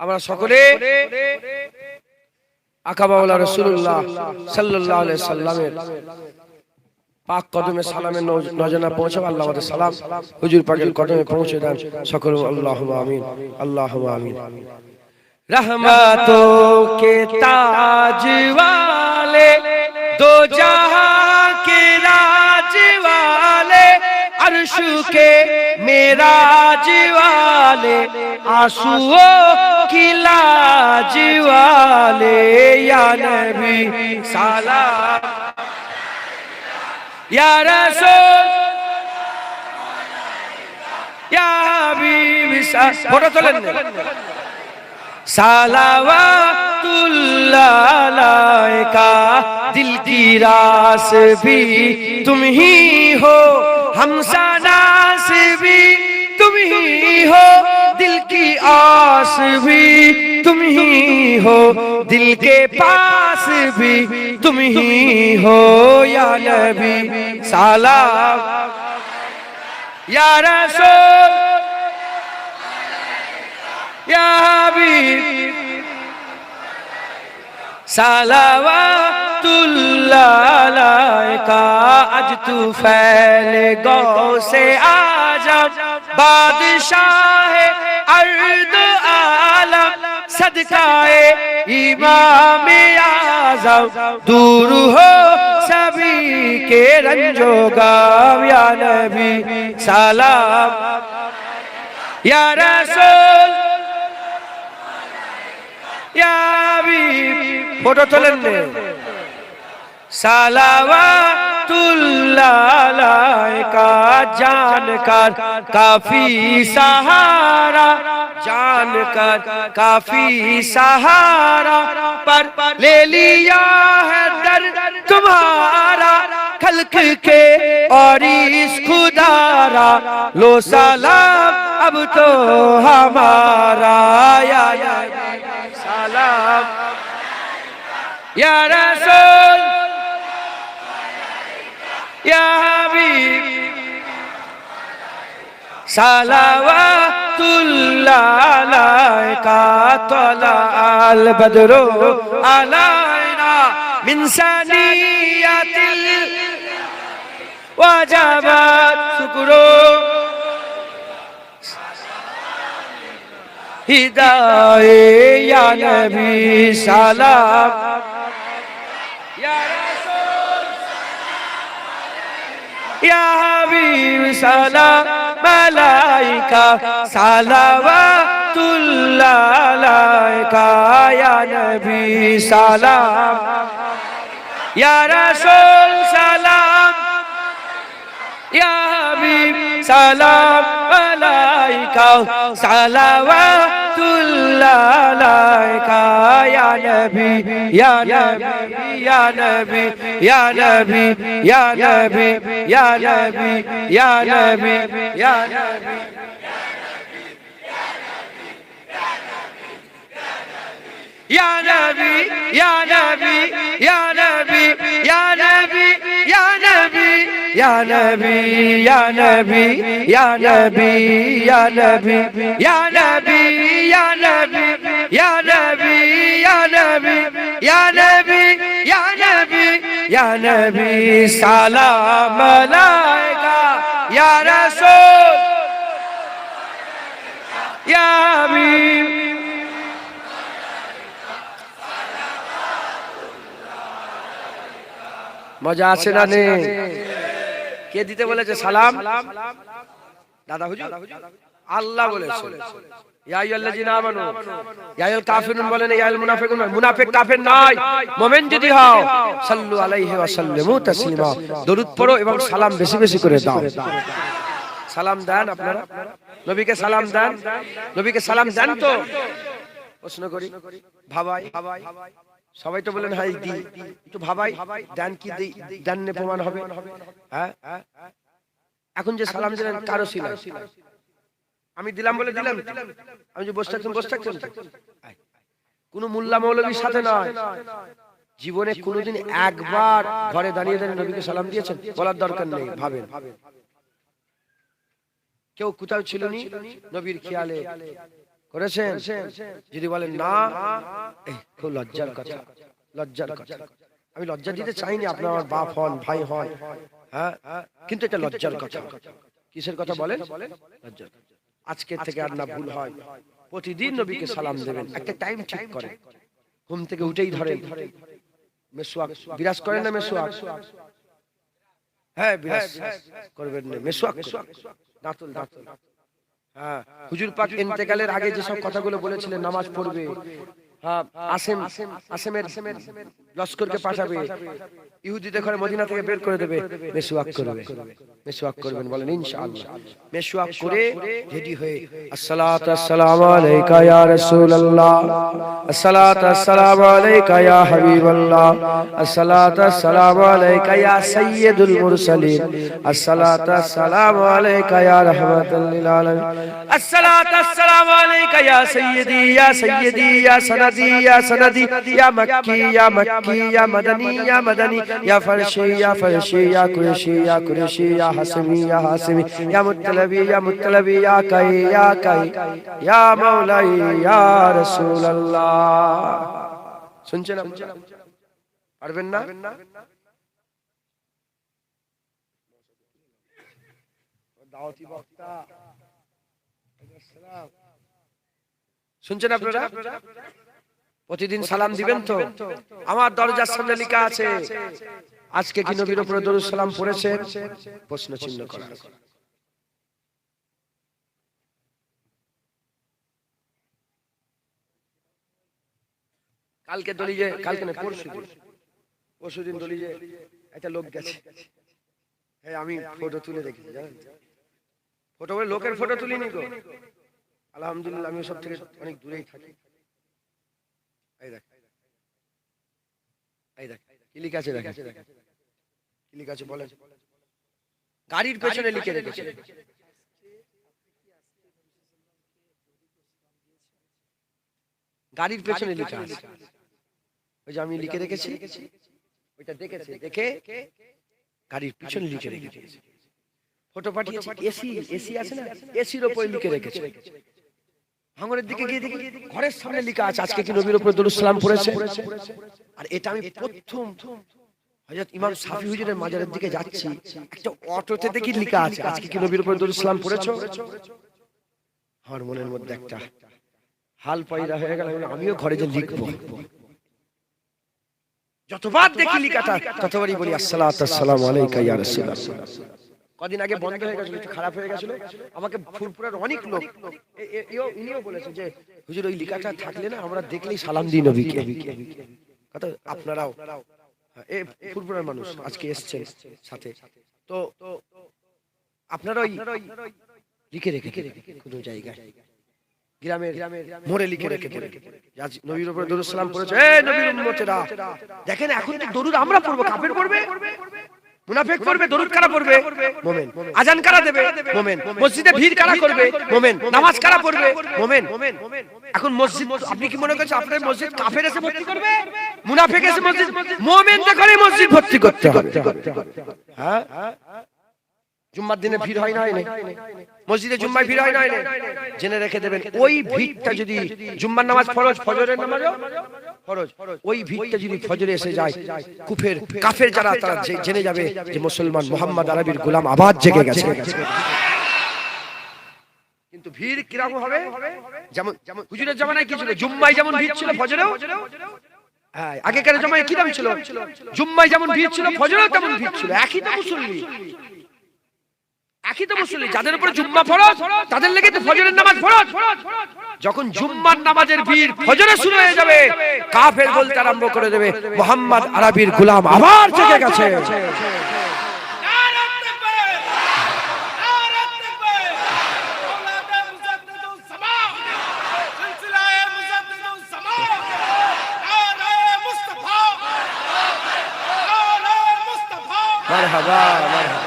আমরা সকলে আকাবাউলা রসুল্লাহ সাল্লাহ সাল্লামের পাক কদমে সালামের নজনা পৌঁছে আল্লাহ সালাম। হুজুর পাকের কদমে পৌঁছে দেন সকল আল্লাহ আমিন আল্লাহ আমিন। রহমাত কে তাজওয়ালে দো জাহান আশু কে মেরা জিওয়ালে আশু কিলা জিওয়ালে, ইয়া নবী সালাম। ইয়া রাসূল, ইয়া হাবিব ফটো তোলেন সালাওয়াতুল্লাহ কা দিল কি রাস ভি তুমি ही हो हम नास भी तुम ही हो दिल की आस भी तुम ही हो दिल के पास भी तुम ही हो या नबी सलाम या रसूल या हबीब लालाए का आज तू फैल गौ से आजा बादशाह अर्द आलम सदकाए इमाम आजम दूर हो सभी के रंजोगा या नबी सलाम या रसूल या भी फोटो चलन سلاوات اللہ کا جان کر کافی سہارا جان کر کافی سہارا پر لے لیا ہے در تمہارا خلق کے اور اس خدارا، لو سلام، اب تو ہمارا یا، سلام۔ یا رسول ইয়া হাবিব। সালাওয়াতুল্লাহ আলাইকা তলা আল বদরু আলাইনা মিন সানিয়াতিল ওয়াজাবাত শুকরু। হিদায়ে ইয়া নবী ইয়া হাবিব সালাম আলাইকা সালাওয়াতুল্লাহ আলাইকা ইয়া নবী সালাম ইয়া রাসূল সালাম ইয়া হাবিব সালাম আলাইকা সালাওয়াত illallah ya Nebi ya Nebi ya Nebi ya Nebi ya Nebi ya Nebi ya Nebi ya Nebi Ya Nebi, Ya Nebi, Ya Nebi, Ya Nebi, Ya Nebi, Ya Nebi, Ya Nebi, Ya Nebi, Ya Nebi, Ya Nebi, Ya Nabi, Ya Nabi, Ya Nabi, Ya Nabi, Ya Nabi, Ya Nabi, Salam Alaika, Ya Rasul, Ya Habib. মজা আছে না নেই কে দিতে বলেছে সালাম দাদা হুজুর আল্লাহ বলেছে। আইয়ুহাল্লাযিনা আমানু। আইয়ুল কাফিরুন বলেন আইয়ুল মুনাফিকুন মুনাফিক কাফির নয় মুমিন যদি হও সাল্লু আলাইহি ওয়া সাল্লিমু তাসলিমা। দরুদ পড়ো এবং সালাম বেশি বেশি করে দাও। সালাম দেন আপনারা। নবীকে সালাম দেন। নবীকে সালাম দেন তো। প্রশ্ন করি। ভাবাই। সবাই তো বলেন হাই দি। একটু ভাবাই। দেন কি দেন প্রমাণ হবে। হ্যাঁ? এখন যে সালাম দিলেন কারও ছিল আমি দিলাম বলে দিলাম আমি যে বসে থাকতাম বসে থাকতাম কোন মোল্লা মৌলবীর সাথে নয়। জীবনে কোনোদিন একবার ঘরে দাঁড়িয়ে দাঁড়িয়ে নবীকে সালাম দিয়েছেন বলার দরকার নেই ভাবেন। কেউ কোথাও ছিল নি? নবীর খেয়ালে করেছেন? যদি বলেন না খুব লজ্জার কথা। লজ্জার কথা। আমি লজ্জা দিতে চাইনি আপনার আমার বাপ হন ভাই হন। হ্যাঁ? কিন্তু এটা লজ্জার কথা। কিসের কথা বলেন? লজ্জার কথা। আজকে থেকে আর না ভুল হয়। প্রতিদিন নবীকে সালাম দেবেন। একটা টাইম ঠিক করে ঘুম থেকে উঠেই ধরেন। মেসোয়াক। বিরাজ করেন না মেসোয়াক? হ্যাঁ বিরাজ। করবেন না। মেসোয়াক দাঁতুল দাঁতুল হ্যাঁ। হুজুর পাক ইন্তেকালের আগে যেসব কথাগুলো বলেছিলেন নামাজ পড়বে। হ্যাঁ আসেম, আসেমের লস্করকে পাঠাবে। ইহুদিদের ঘরে মদিনা থেকে বের করে দেবে। মেসওয়াক করবে। মেসওয়াক করবেন বলেন, ইনশাআল্লাহ। মেসওয়াক করে রেডি হয়ে আসসালাতু আসসালামু আলাইকা ইয়া রাসূলুল্লাহ। আসসালাতু আসসালামু আলাইকা ইয়া হাবিবাল্লাহ। আসসালাতু আসসালামু আলাইকা ইয়া সাইয়্যিদুল মুরসালিন। আসসালাতু আসসালামু আলাইকা ইয়া রাহমাতাল লিল আলামিন। আসসালাতু আসসালামু আলাইকা ইয়া সাইয়্যিদি ইয়া সাইয়্যিদি, ইয়া সনদি ইয়া সনদি ইয়া মক্কি ইয়া মক্কি ইয়া মদনী ইয়া মদনী ইয়া ফরশি ইয়া ফরশি ইয়া কুরশি ইয়া কুরশি ইয়া হাসমি ইয়া হাসমি ইয়া মুতলবি ইয়া মুতলবি ইয়া কাই ইয়া কাই ইয়া মাওলাই ইয়া রাসূলুল্লাহ শুনছেন আপনারা? পারবেন না দাওয়াতি বক্তা শুনছেন আপনারা প্রতিদিন সালাম দিবেন তো? আমার দরজার সামনে লেখা আছে আজকে কি নবীর উপরে দরুদ সালাম পড়েছেন? প্রশ্ন চিহ্ন করা কালকে দলি যে কালকে না পরশু দিন পরশু দিন দলি যে একটা লোক গেছে। হ্যাঁ আমি ফটো তুলে দেখি জানেন ফটো করে লোকের ফটো তুলিনি গো। আলহামদুলিল্লাহ আমি সব থেকে অনেক দূরেই থাকি। এই দেখ এই দেখ কি লিখে আছে দেখ? কি লিখে আছে বলেন? গাড়ির পেছনে লিখে রেখেছে। গাড়ির পেছনে লিখা আছে। ওই যে আমি লিখে রেখেছি ওইটা দেখেছে দেখে গাড়ির পিছনে লিখে রেখেছে। ফটো পাঠিয়েছি এসি এসি আছে না? এসির উপরে লিখে রেখেছে। ভাঙরের দিকে গিয়ে দেখি ঘরের সামনে লেখা আছে আজকে কি নবীর উপরে দরুদ সালাম পড়েছে? আর এটা আমি প্রথম হযরত ইমাম সাফি হুজুরের মাজারের দিকে যাচ্ছি। একটা অটোতে দেখি লেখা আছে আজকে কি নবীর উপরে দরুদ সালাম পড়েছো? আমার মনের মধ্যে একটা হাল পাইরা হয়ে গেল আমিও ঘরে যে লিখব। যতবার দেখি লিখাটা ততবারই বলি আসসালাতু আসসালামু আলাইকা ইয়া রাসূলুল্লাহ। কদিন আগে বন্ধ হয়ে গেছিল একটু খারাপ হয়ে গেছিল। আমাকে ফুরপুরার অনেক লোক ইনিও বলেছে যে হুজুর ওই লিখাটা থাকলে না আমরা দেখলেই সালাম দিই নবীকে। কথা আপনারাও। হ্যাঁ, এ ফুরপুরার মানুষ আজকে এসছেন সাথে। তো আপনারা ওই লিখে রেখে কোনো জায়গায়। গ্রামের মোড়ে লিখে রেখে আজ নবীর উপরে দরুদ সালাম পড়েছে। এই নবীর উম্মতেরা দেখেন এখন দরুদ আমরা পড়ব কাফের পড়বে? মুনাফিক পড়বে দরুদ কারা পড়বে? মোমেন আজান কারা দেবে? মোমেন। মসজিদে ভিড় কারা করবে? মোমেন। নামাজ কারা পড়বে? মোমেন। এখন মসজিদ আপনি কি মনে করছেন আপনার মসজিদ কাফের এসে ভর্তি করবে? মুনাফেক এসে মসজিদ মোমেন করে মসজিদ ভর্তি করতে হবে। হ্যাঁ? জুম্মার দিনে ভিড় হয় না হয় মসজিদে জুম্মায় ভিড় হয় না হয় জেনে রেখে দেবেন ওই ভিড়টা যদি জুম্মার নামাজ ফরজ ফজরের নামাজও? ফরজ ওই ভিড়টা যদি ফজরে এসে যায় কুফের কাফের যারা তারা জেনে যাবে যে মুসলমান মোহাম্মদ আরবির গোলাম জেগে গেছে। কিন্তু ভিড় কীরকম হবে? যেমন যেমন হুজুরের জামানায় কি ছিল? জুম্মায় যেমন ভিড় ছিল ফজরেও? হ্যাঁ আগেকার জামানায় কি দাম ছিল? জুম্মায় যেমন ভিড় ছিল ফজরেও তেমন ভিড় ছিল। একই তো মুসল্লি। একই তো মুসল্লি যাদের উপরে জুম্মা ফরজ তাদের লেগে তো ফজরের নামাজ ফরজ। যখন জুম্মার নামাজের ভিড় ফজরে শুরু হয়ে যাবে কাফের বলতে আরম্ভ করে দেবে মোহাম্মদ আরবির গোলাম আবার জেগে গেছে। মারহাবা মারহাবা।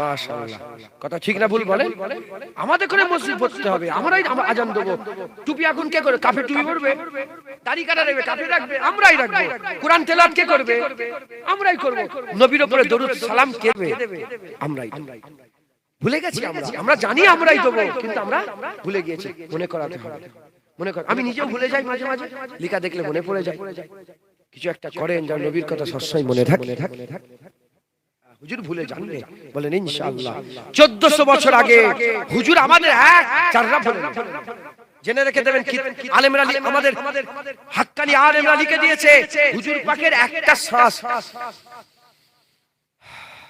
মাশাআল্লাহ। কথা ঠিক না ভুল বলেন? আমাদের করে মসজিদ পড়তে হবে। আমরাই আজান দেবো। টুপি এখন কে করে? কাফে টুপি দাড়ি কাটা রাখবে। কাফে রাখবে। আমরাই রাখব। কোরআন তেলাওয়াত কে করবে? আমরাই করব। নবীর উপরে দরুদ সালাম কে দেবে? আমরাই। ভুলে গেছি আমরা। আমরা জানি আমরাই দেবো কিন্তু আমরা ভুলে গিয়েছি। মনে করাতে হবে মনে কর আমি নিজেও ভুলে যাই মাঝে মাঝে। লিখা দেখলে মনে পড়ে যায়। কিছু একটা করেন যার নবীর কথা সবসময় মনে থাক। হুজুর ভুলে জানলে বলেন ইনশাআল্লাহ। চোদ্দশো বছর আগে হুজুর আমাদের এক চাররা ভুলে না। জেনে রেখে দেবেন কি আলেমরা লি- আমাদের হাক্কানি আলেমরা লিখে দিয়েছে। হুজুর পাকের একটা শ্বাস।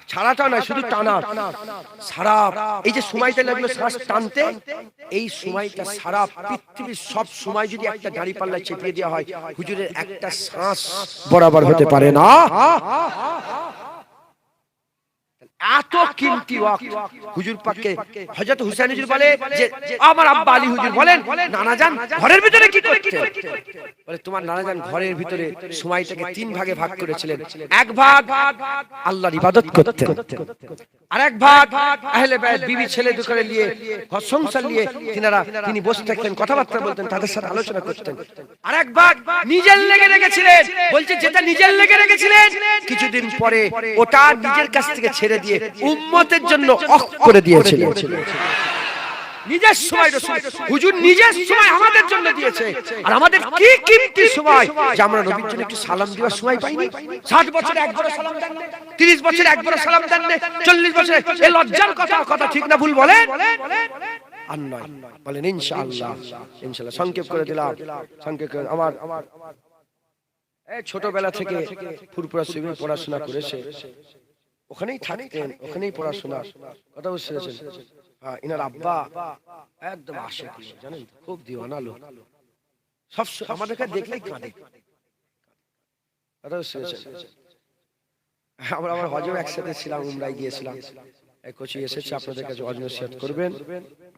ছাড়াটা নয় শুধু টানা। সারা এই যে সময়টা লাগল শ্বাস টানতে এই সময়টা সারা পৃথিবীর সব সময় যদি একটা গাড়ি পাল্লায় চেপিয়ে দেওয়া হয় হুজুরের একটা শ্বাস বরাবর হতে পারে না। এত কিমতি ওয়াক্ত হুজুর পাককে হযরত হুসাইন হুজুর বলে যে আমার আব্বা আলী হুজুর বলেন নানা জান ঘরের ভিতরে কি করতে বলে তোমার নানা জান ঘরের ভিতরে সময়টাকে তিন ভাগে ভাগ করেছিলেন। এক ভাগ আল্লাহর ইবাদত করতেন। আর এক ভাগ আহলে বাইত বিবি ছেলে দুকরে নিয়ে ঘর সংসার নিয়ে তিনারা তিনি বসে থাকতেন কথাবার্তা বলতেন তাদের সাথে আলোচনা করতেন। আর এক ভাগ নিজের লেগে রেখেছিলেন। বলছে যেটা নিজের লেগে রেখেছিলেন কিছুদিন পরে ওটা নিজের কাছ থেকে ছেড়ে দিয়ে উম্মতের জন্য অফ করে দিয়েছিলেন। নিজের সময় রসুল হুজুর নিজের সময় আমাদের জন্য দিয়েছে। আর আমাদের কি কিমতি সময়? যে আমরা নবীর জন্য একটু সালাম দেওয়ার সময় পাইনি। ষাট বছরে একবার সালাম দেন তিরিশ বছরে একবার সালাম দেন চল্লিশ বছরে এ লজ্জার কথা কথা ঠিক না ভুল বলেন? আর নয়। বলেন ইনশাআল্লাহ। ইনশাআল্লাহ। সংক্ষেপ করে দিলাম। সংক্ষেপ করে আমার ছোটবেলা থেকে ফুরপুরা শিবির পড়াশোনা করেছে। ওখানেই থাকতেন ওখানেই পড়াশোনা কথা বুঝতে পেরেছেন হ্যাঁ ইনার আব্বা একদম আসে জানেন খুব দিওয়ানা লোক। সব আমাদেরকে দেখলেই কাঁদে। কথা বুঝতে পেরেছেন আমরা আমার হজও একসাথে ছিলাম উমরাই গিয়েছিলাম। কোচি এসেছে আপনাদের কাছে অজ নসিহাত করবেন।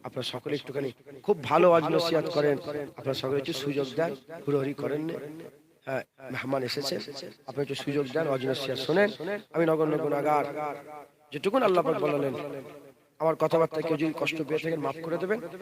আপনারা সকলে একটুখানি খুব ভালো অজ নসিহাত করেন। আপনারা সকলে একটু সুযোগ দেন হুড়োহুড়ি করেন না। মেহমান এসেছে আপনি একটু সুযোগ দেন অজিনা নসিহাত শোনেন। আমি নগণ্য গুণাগার যেটুকুন আল্লাহ বললেন, আমার কথাবার্তা কেউ যদি কষ্ট পেয়ে থাকেন, মাফ করে দেবেন।